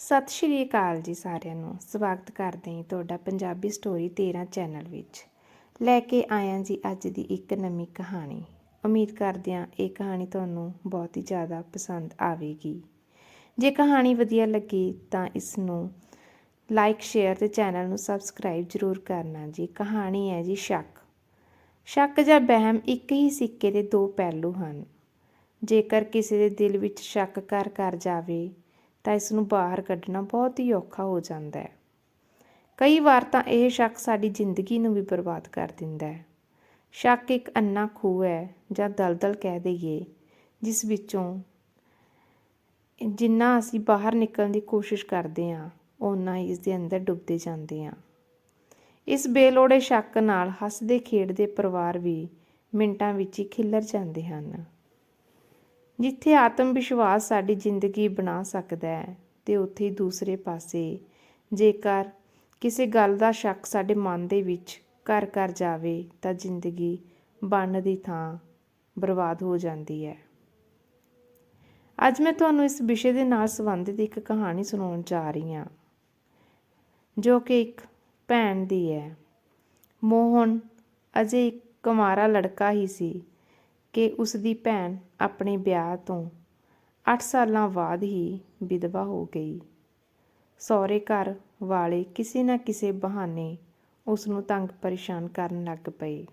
ਸਤਿ ਸ਼੍ਰੀ ਅਕਾਲ ਜੀ ਸਾਰਿਆਂ ਨੂੰ। ਸਵਾਗਤ ਕਰਦੇ ਹਾਂ ਤੁਹਾਡਾ ਪੰਜਾਬੀ ਸਟੋਰੀ 13 ਚੈਨਲ ਵਿੱਚ। ਲੈ ਕੇ ਆਇਆ ਜੀ ਅੱਜ ਦੀ ਇੱਕ ਨਵੀਂ ਕਹਾਣੀ। ਉਮੀਦ ਕਰਦੇ ਹਾਂ ਇਹ ਕਹਾਣੀ ਤੁਹਾਨੂੰ ਬਹੁਤ ਹੀ ਜ਼ਿਆਦਾ ਪਸੰਦ ਆਵੇਗੀ। ਜੇ ਕਹਾਣੀ ਵਧੀਆ ਲੱਗੀ ਤਾਂ ਇਸ ਨੂੰ ਲਾਈਕ ਸ਼ੇਅਰ ਤੇ ਚੈਨਲ ਨੂੰ ਸਬਸਕ੍ਰਾਈਬ ਜ਼ਰੂਰ ਕਰਨਾ ਜੀ। ਕਹਾਣੀ ਹੈ ਜੀ ਸ਼ੱਕ। ਸ਼ੱਕ ਜਾਂ ਬਹਿਮ ਇੱਕ ਹੀ ਸਿੱਕੇ ਦੇ ਦੋ ਪਹਿਲੂ ਹਨ। ਜੇਕਰ ਕਿਸੇ ਦੇ ਦਿਲ ਵਿੱਚ ਸ਼ੱਕ ਕਰ ਕਰ ਜਾਵੇ ਤਾਂ ਇਸ ਨੂੰ ਬਾਹਰ ਕੱਢਣਾ ਬਹੁਤ ਹੀ ਔਖਾ ਹੋ ਜਾਂਦਾ ਹੈ। ਕਈ ਵਾਰ ਤਾਂ ਇਹ ਸ਼ੱਕ ਸਾਡੀ ਜ਼ਿੰਦਗੀ ਨੂੰ ਵੀ ਬਰਬਾਦ ਕਰ ਦਿੰਦਾ ਹੈ। ਸ਼ੱਕ ਇੱਕ ਅੰਨਾ ਖੂਹ ਹੈ ਜਾਂ ਦਲਦਲ ਕਹਿ ਦਈਏ, ਜਿਸ ਵਿੱਚੋਂ ਜਿੰਨਾ ਅਸੀਂ ਬਾਹਰ ਨਿਕਲਣ ਦੀ ਕੋਸ਼ਿਸ਼ ਕਰਦੇ ਹਾਂ, ਓਨਾ ਹੀ ਇਸ ਦੇ ਅੰਦਰ ਡੁੱਬਦੇ ਜਾਂਦੇ ਹਾਂ। ਇਸ ਬੇਲੋੜੇ ਸ਼ੱਕ ਨਾਲ ਹੱਸਦੇ ਖੇਡਦੇ ਪਰਿਵਾਰ ਵੀ ਮਿੰਟਾਂ ਵਿੱਚ ਹੀ ਖਿੱਲਰ ਜਾਂਦੇ ਹਨ। ਜਿੱਥੇ ਆਤਮ ਵਿਸ਼ਵਾਸ ਸਾਡੀ ਜ਼ਿੰਦਗੀ ਬਣਾ ਸਕਦਾ ਹੈ ਤੇ ਉੱਥੇ ਹੀ ਦੂਸਰੇ ਪਾਸੇ ਜੇਕਰ ਕਿਸੇ ਗੱਲ ਦਾ ਸ਼ੱਕ ਸਾਡੇ ਮਨ ਦੇ ਵਿੱਚ ਘਰ ਘਰ ਜਾਵੇ ਤਾਂ ਜ਼ਿੰਦਗੀ ਬਣਨ ਦੀ ਥਾਂ ਬਰਬਾਦ ਹੋ ਜਾਂਦੀ ਹੈ। ਅੱਜ ਮੈਂ ਤੁਹਾਨੂੰ ਇਸ ਵਿਸ਼ੇ ਦੇ ਨਾਲ ਸੰਬੰਧਿਤ ਇੱਕ ਕਹਾਣੀ ਸੁਣਾਉਣ ਜਾ ਰਹੀ ਹਾਂ, ਜੋ ਕਿ ਇੱਕ ਭੈਣ ਦੀ ਹੈ। ਮੋਹਨ ਅਜੇ ਇੱਕ ਕੁਮਾਰਾ ਲੜਕਾ ਹੀ ਸੀ। ਕਿ ਉਸ ਦੀ ਭੈਣ ਆਪਣੇ ਵਿਆਹ ਤੋਂ 8 ਸਾਲਾਂ ਬਾਅਦ ਹੀ ਵਿਧਵਾ ਹੋ ਗਈ। ਸਹੁਰੇ ਘਰ ਵਾਲੇ ਕਿਸੇ ਨਾ ਕਿਸੇ ਬਹਾਨੇ ਉਸ ਨੂੰ ਤੰਗ ਪਰੇਸ਼ਾਨ ਕਰਨ ਲੱਗ ਪਏ।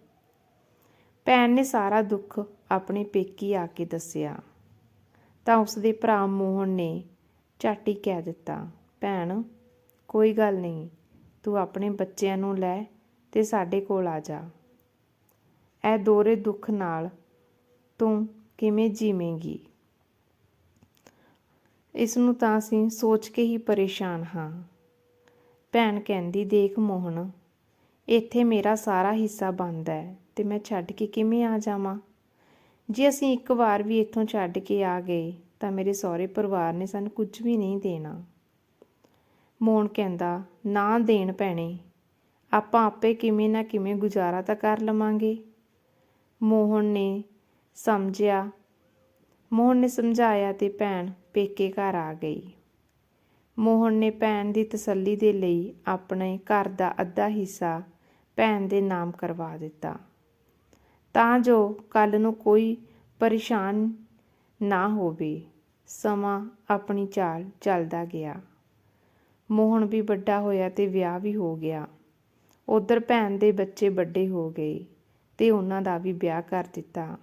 ਭੈਣ ਨੇ ਸਾਰਾ ਦੁੱਖ ਆਪਣੇ ਪੇਕੀ ਆ ਕੇ ਦੱਸਿਆ। ਤਾਂ ਉਸ ਦੇ ਭਰਾ ਮੋਹਨ ਨੇ ਝਾਟੀ ਕਹਿ ਦਿੱਤਾ, ਭੈਣ, ਕੋਈ ਗੱਲ ਨਹੀਂ, ਤੂੰ ਆਪਣੇ ਬੱਚਿਆਂ ਨੂੰ ਲੈ ਤੇ ਸਾਡੇ ਕੋਲ ਆ ਜਾ। ਇਹ ਦੋਰੇ ਦੁੱਖ ਨਾਲ ਤੂੰ ਕਿਵੇਂ ਜੀਵੇਂਗੀ? ਇਸ ਨੂੰ ਤਾਂ ਅਸੀਂ ਸੋਚ ਕੇ ਹੀ ਪਰੇਸ਼ਾਨ ਹਾਂ। ਭੈਣ ਕਹਿੰਦੀ, ਦੇਖ ਮੋਹਨ, ਇੱਥੇ ਮੇਰਾ ਸਾਰਾ ਹਿੱਸਾ ਬੰਦਾ ਹੈ ਤੇ ਮੈਂ ਛੱਡ ਕੇ ਕਿਵੇਂ ਆ ਜਾਵਾਂ? ਜੇ ਅਸੀਂ ਇੱਕ ਵਾਰ ਵੀ ਇੱਥੋਂ ਛੱਡ ਕੇ ਆ ਗਏ, ਤਾਂ ਮੇਰੇ ਸਹੁਰੇ ਪਰਿਵਾਰ ਨੇ ਸਾਨੂੰ ਕੁਝ ਵੀ ਨਹੀਂ ਦੇਣਾ। ਮੋਹਨ ਕਹਿੰਦਾ, ਨਾ ਦੇਣ ਭੈਣੇ, ਆਪਾਂ ਆਪੇ ਕਿਵੇਂ ਨਾ ਕਿਵੇਂ ਗੁਜ਼ਾਰਾ ਤਾਂ ਕਰ ਲਵਾਂਗੇ। ਮੋਹਨ ਨੇ ਸਮਝਿਆ। ਮੋਹਨ ਨੇ ਸਮਝਾਇਆ ਤੇ ਭੈਣ ਪੇਕੇ ਘਰ ਆ ਗਈ। ਮੋਹਨ ਨੇ ਭੈਣ ਦੀ ਤਸੱਲੀ ਦੇ ਲਈ ਆਪਣੇ ਘਰ ਦਾ ਅੱਧਾ ਹਿੱਸਾ ਭੈਣ ਦੇ ਨਾਮ ਕਰਵਾ ਦਿੱਤਾ। ਤਾਂ ਜੋ ਕੱਲ ਨੂੰ ਕੋਈ ਪਰੇਸ਼ਾਨ ਨਾ ਹੋਵੇ, ਸਮਾਂ ਆਪਣੀ ਚਾਲ ਚੱਲਦਾ ਗਿਆ। ਮੋਹਨ ਵੀ ਵੱਡਾ ਹੋਇਆ ਤੇ ਵਿਆਹ ਵੀ ਹੋ ਗਿਆ। ਉਧਰ ਭੈਣ ਦੇ ਬੱਚੇ ਵੱਡੇ ਹੋ ਗਏ ਤੇ ਉਹਨਾਂ ਦਾ ਵੀ ਵਿਆਹ ਕਰ ਦਿੱਤਾ।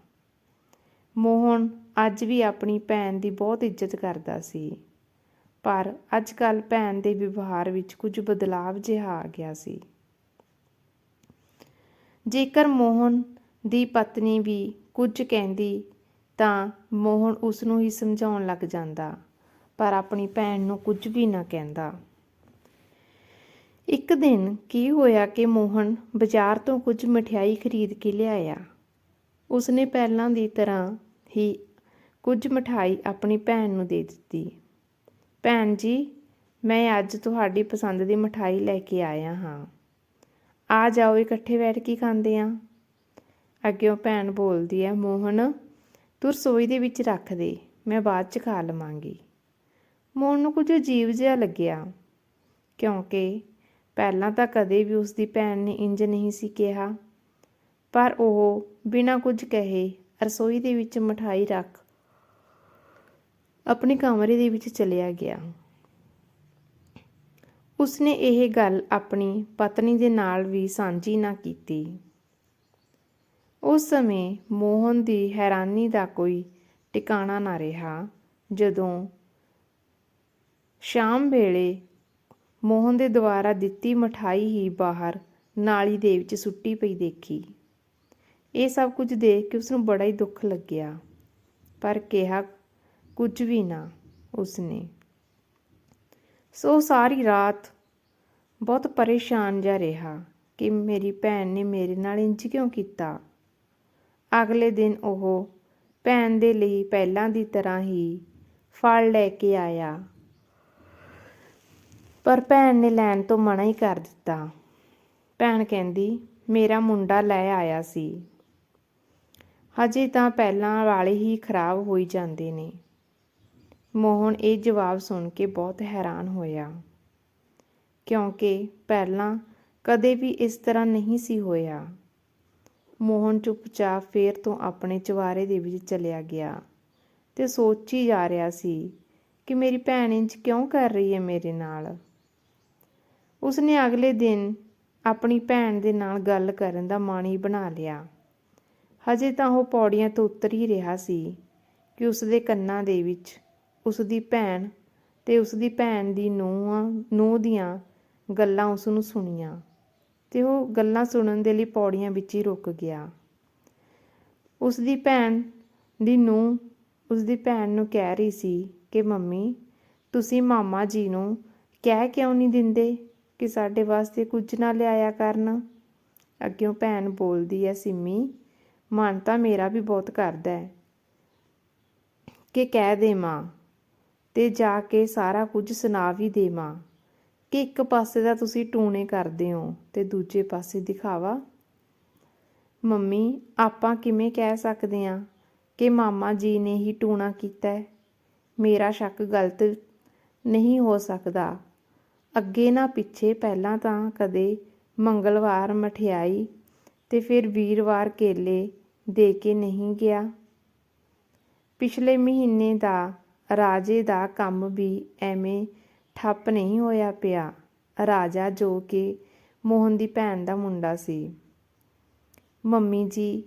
ਮੋਹਨ ਅੱਜ ਵੀ ਆਪਣੀ ਭੈਣ ਦੀ ਬਹੁਤ ਇੱਜ਼ਤ ਕਰਦਾ ਸੀ। ਪਰ ਅੱਜ ਕੱਲ ਭੈਣ ਦੇ ਵਿਵਹਾਰ ਵਿੱਚ ਕੁਝ ਬਦਲਾਵ ਜਿਹਾ ਆ ਗਿਆ ਸੀ। ਜੇਕਰ ਮੋਹਨ ਦੀ ਪਤਨੀ ਵੀ ਕੁਝ ਕਹਿੰਦੀ, ਤਾਂ ਮੋਹਨ ਉਸ ਨੂੰ ਹੀ ਸਮਝਾਉਣ ਲੱਗ ਜਾਂਦਾ, ਪਰ ਆਪਣੀ ਭੈਣ ਨੂੰ ਕੁਝ ਵੀ ਨਾ ਕਹਿੰਦਾ। ਇੱਕ ਦਿਨ ਕੀ ਹੋਇਆ ਕਿ ਮੋਹਨ ਬਾਜ਼ਾਰ ਤੋਂ ਕੁਝ ਮਠਿਆਈ ਖਰੀਦ ਕੇ ਲਿਆਇਆ। ਉਸਨੇ ਪਹਿਲਾਂ ਦੀ ਤਰ੍ਹਾਂ ਹੀ ਕੁਝ ਮਠਾਈ ਆਪਣੀ ਭੈਣ ਨੂੰ ਦੇ ਦਿੱਤੀ। ਭੈਣ ਜੀ, ਮੈਂ ਅੱਜ ਤੁਹਾਡੀ ਪਸੰਦ ਦੀ ਮਠਾਈ ਲੈ ਕੇ ਆਇਆ ਹਾਂ। ਆ ਜਾਓ, ਇਕੱਠੇ ਬੈਠ ਕੇ ਖਾਂਦੇ ਆਂ। ਅੱਗਿਓਂ ਭੈਣ ਬੋਲਦੀ ਹੈ, ਮੋਹਨ, ਤੂੰ ਰਸੋਈ ਦੇ ਵਿੱਚ ਰੱਖ ਦੇ, ਮੈਂ ਬਾਅਦ ਚ ਖਾ ਲਵਾਂਗੀ। ਮੋਹਨ ਨੂੰ ਕੁਝ ਅਜੀਬ ਜਿਹਾ ਲੱਗਿਆ, ਕਿਉਂਕਿ ਪਹਿਲਾਂ ਤਾਂ ਕਦੇ ਵੀ ਉਸ ਦੀ ਭੈਣ ਨੇ ਇੰਜ ਨਹੀਂ ਸੀ ਕਿਹਾ। ਪਰ ਉਹ ਬਿਨਾਂ ਕੁਝ ਕਹੇ ਰਸੋਈ ਦੇ ਵਿੱਚ ਮਠਾਈ ਰੱਖ ਆਪਣੇ ਕਮਰੇ ਦੇ ਵਿੱਚ ਚਲਿਆ ਗਿਆ। ਉਸਨੇ ਇਹ ਗੱਲ ਆਪਣੀ ਪਤਨੀ ਦੇ ਨਾਲ ਵੀ ਸਾਂਝੀ ਨਾ ਕੀਤੀ। ਉਸ ਸਮੇਂ ਮੋਹਨ ਦੀ ਹੈਰਾਨੀ ਦਾ ਕੋਈ ਟਿਕਾਣਾ ਨਾ ਰਿਹਾ। ਜਦੋਂ ਸ਼ਾਮ ਵੇਲੇ ਮੋਹਨ ਦੇ ਦੁਆਰਾ ਦਿੱਤੀ ਮਠਾਈ ਹੀ ਬਾਹਰ ਨਾਲੀ ਦੇ ਵਿੱਚ ਸੁੱਟੀ ਪਈ ਦੇਖੀ। ਇਹ ਸਭ ਕੁਝ ਦੇਖ ਕੇ ਉਸ ਨੂੰ ਬੜਾ ਹੀ ਦੁੱਖ ਲੱਗਿਆ। ਪਰ ਕਿਹਾ ਕੁਝ ਵੀ ਨਾ ਉਸਨੇ। ਸੋ ਸਾਰੀ ਰਾਤ ਬਹੁਤ ਪਰੇਸ਼ਾਨ ਜਾ ਰਿਹਾ ਕਿ ਮੇਰੀ ਭੈਣ ਨੇ ਮੇਰੇ ਨਾਲ ਇੰਜ ਕਿਉਂ ਕੀਤਾ? ਅਗਲੇ ਦਿਨ ਉਹ ਭੈਣ ਦੇ ਲਈ ਪਹਿਲਾਂ ਦੀ ਤਰ੍ਹਾਂ ਹੀ ਫਲ ਲੈ ਕੇ ਆਇਆ। ਪਰ ਭੈਣ ਨੇ ਲੈਣ ਤੋਂ ਮਨਾ ਹੀ ਕਰ ਦਿੱਤਾ। ਭੈਣ ਕਹਿੰਦੀ, ਮੇਰਾ ਮੁੰਡਾ ਲੈ ਆਇਆ ਸੀ। ਹਜੇ ਤਾਂ ਪਹਿਲਾਂ ਵਾਲੇ ਹੀ ਖਰਾਬ ਹੋਈ ਜਾਂਦੇ ਨੇ। ਮੋਹਨ ਇਹ ਜਵਾਬ ਸੁਣ ਕੇ ਬਹੁਤ ਹੈਰਾਨ ਹੋਇਆ। ਕਿਉਂਕਿ ਪਹਿਲਾਂ ਕਦੇ ਵੀ ਇਸ ਤਰ੍ਹਾਂ ਨਹੀਂ ਸੀ ਹੋਇਆ। ਮੋਹਨ ਚੁੱਪਚਾਪ ਫੇਰ ਤੋਂ ਆਪਣੇ ਚਵਾਰੇ ਦੇ ਵਿੱਚ ਚਲਿਆ ਗਿਆ ਤੇ ਸੋਚੀ ਜਾ ਰਿਹਾ ਸੀ ਕਿ ਮੇਰੀ ਭੈਣ ਇੰਜ ਕਿਉਂ ਕਰ ਰਹੀ ਹੈ ਮੇਰੇ ਨਾਲ। ਉਸਨੇ ਅਗਲੇ ਦਿਨ ਆਪਣੀ ਭੈਣ ਦੇ ਨਾਲ ਗੱਲ ਕਰਨ ਦਾ ਮਾਣ ਹੀ ਬਣਾ ਲਿਆ। ਹਜੇ ਤਾਂ ਉਹ ਪੌੜੀਆਂ ਤੋਂ ਉਤਰ ਹੀ ਰਿਹਾ ਸੀ ਕਿ ਉਸਦੇ ਕੰਨਾਂ ਦੇ ਵਿੱਚ ਉਸਦੀ ਭੈਣ ਤੇ ਉਸਦੀ ਭੈਣ ਦੀ ਨੂੰਹਾਂ, ਨੂੰਹ ਦੀਆਂ ਗੱਲਾਂ ਉਸ ਨੂੰ ਸੁਣੀਆਂ ਤੇ ਉਹ ਗੱਲਾਂ ਸੁਣਨ ਦੇ ਲਈ ਪੌੜੀਆਂ ਵਿੱਚ ਹੀ ਰੁਕ ਗਿਆ। ਉਸਦੀ ਭੈਣ ਦੀ ਨੂੰਹ ਉਸਦੀ ਭੈਣ ਨੂੰ ਕਹਿ ਰਹੀ ਸੀ ਕਿ, ਮੰਮੀ, ਤੁਸੀਂ ਮਾਮਾ ਜੀ ਨੂੰ ਕਹਿ ਕਿਉਂ ਨਹੀਂ ਦਿੰਦੇ ਕਿ ਸਾਡੇ ਵਾਸਤੇ ਕੁਝ ਨਾ ਲਿਆਇਆ ਕਰਨ? ਅੱਗਿਓਂ ਭੈਣ ਬੋਲਦੀ ਹੈ, ਸਿੰਮੀ ਮਨ ਤਾਂ ਮੇਰਾ ਵੀ ਬਹੁਤ ਕਰਦਾ ਹੈ ਕਿ ਕਹਿ ਦੇਵਾਂ ਤੇ ਜਾ ਕੇ ਸਾਰਾ ਕੁਝ ਸੁਣਾ ਵੀ ਦੇਵਾਂ ਕਿ ਇੱਕ ਪਾਸੇ ਦਾ ਤੁਸੀਂ ਟੂਣੇ ਕਰਦੇ ਹੋ ਤੇ ਦੂਜੇ ਪਾਸੇ ਦਿਖਾਵਾ। ਮੰਮੀ, ਆਪਾਂ ਕਿਵੇਂ ਕਹਿ ਸਕਦੇ ਹਾਂ ਕਿ ਮਾਮਾ ਜੀ ਨੇ ਹੀ ਟੂਣਾ ਕੀਤਾ ਮੇਰਾ ਸ਼ੱਕ ਗਲਤ ਨਹੀਂ ਹੋ ਸਕਦਾ। ਅੱਗੇ ਨਾ ਪਿੱਛੇ ਪਹਿਲਾਂ ਤਾਂ ਕਦੇ ਮੰਗਲਵਾਰ ਮਠਿਆਈ ਤੇ ਫਿਰ ਵੀਰਵਾਰ ਕੇਲੇ ਦੇ ਕੇ ਨਹੀਂ ਗਿਆ। ਪਿਛਲੇ ਮਹੀਨੇ ਦਾ, ਰਾਜੇ ਦਾ ਕੰਮ ਵੀ ਐਵੇਂ ਠੱਪ ਨਹੀਂ ਹੋਇਆ ਪਿਆ। ਰਾਜਾ ਜੋ ਕਿ ਮੋਹਨ ਦੀ ਭੈਣ ਦਾ ਮੁੰਡਾ ਸੀ। ਮੰਮੀ ਜੀ,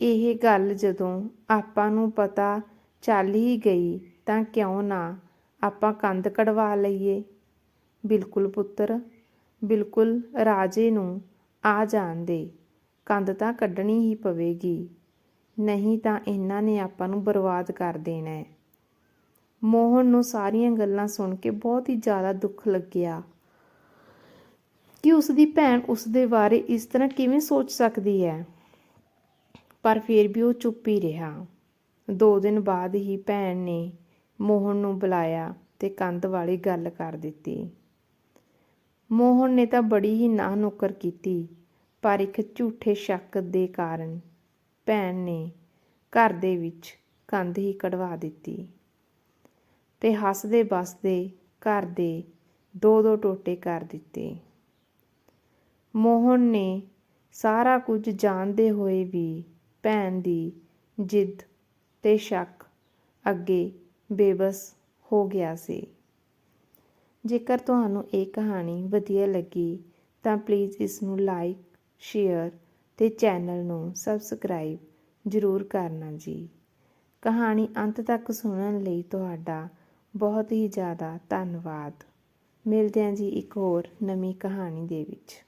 ਇਹ ਗੱਲ ਜਦੋਂ ਆਪਾਂ ਨੂੰ ਪਤਾ ਚੱਲ ਹੀ ਗਈ ਤਾਂ ਕਿਉਂ ਨਾ ਆਪਾਂ ਕੰਧ ਕਢਵਾ ਲਈਏ? ਬਿਲਕੁਲ ਪੁੱਤਰ, ਬਿਲਕੁਲ ਰਾਜੇ ਨੂੰ ਆ ਜਾਣ ਦੇ। ਕੰਧ ਤਾਂ ਕੱਢਣੀ ਹੀ ਪਵੇਗੀ। ਨਹੀਂ ਤਾਂ ਇਹਨਾਂ ਨੇ ਆਪਾਂ ਨੂੰ ਬਰਬਾਦ ਕਰ ਦੇਣਾ ਹੈ। ਮੋਹਨ ਨੂੰ ਸਾਰੀਆਂ ਗੱਲਾਂ ਸੁਣ ਕੇ ਬਹੁਤ ਹੀ ਜ਼ਿਆਦਾ ਦੁੱਖ ਲੱਗਿਆ। ਕਿ ਉਸ ਦੀ ਭੈਣ ਉਸ ਦੇ ਬਾਰੇ ਇਸ ਤਰ੍ਹਾਂ ਕਿਵੇਂ ਸੋਚ ਸਕਦੀ ਹੈ? ਪਰ ਫਿਰ ਵੀ ਉਹ ਚੁੱਪ ਹੀ ਰਿਹਾ। ਦੋ ਦਿਨ ਬਾਅਦ ਹੀ ਭੈਣ ਨੇ ਮੋਹਨ ਨੂੰ ਬੁਲਾਇਆ ਤੇ ਕੰਧ ਵਾਲੀ ਗੱਲ ਕਰ ਦਿੱਤੀ। ਮੋਹਨ ਨੇ ਤਾਂ ਬੜੀ ਹੀ ਨਾ ਨੁੱਕਰ ਕੀਤੀ, ਪਰ ਇੱਕ ਝੂਠੇ ਸ਼ੱਕ ਦੇ ਕਾਰਨ। ਭੈਣ ਨੇ ਘਰ ਦੇ ਵਿੱਚ ਕੰਧ ਹੀ ਕਢਵਾ ਦਿੱਤੀ ਅਤੇ ਹੱਸਦੇ ਵੱਸਦੇ ਘਰ ਦੇ ਦੋ ਦੋ ਟੋਟੇ ਕਰ ਦਿੱਤੇ। ਮੋਹਨ ਨੇ ਸਾਰਾ ਕੁਝ ਜਾਣਦੇ ਹੋਏ ਵੀ ਭੈਣ ਦੀ ਜਿੱਦ ਤੇ ਸ਼ੱਕ ਅੱਗੇ ਬੇਬਸ ਹੋ ਗਿਆ ਸੀ। ਜੇਕਰ ਤੁਹਾਨੂੰ ਇਹ ਕਹਾਣੀ ਵਧੀਆ ਲੱਗੀ ਤਾਂ ਪਲੀਜ਼ ਇਸ ਨੂੰ ਲਾਈਕ ਸ਼ੇਅਰ ਤੇ ਚੈਨਲ ਨੂੰ ਸਬਸਕ੍ਰਾਈਬ ਜ਼ਰੂਰ ਕਰਨਾ ਜੀ। ਕਹਾਣੀ ਅੰਤ ਤੱਕ ਸੁਣਨ ਲਈ ਤੁਹਾਡਾ ਬਹੁਤ ਹੀ ਜ਼ਿਆਦਾ ਧੰਨਵਾਦ। ਮਿਲਦੇ ਹਾਂ ਜੀ ਇੱਕ ਹੋਰ ਨਵੀਂ ਕਹਾਣੀ ਦੇ ਵਿੱਚ।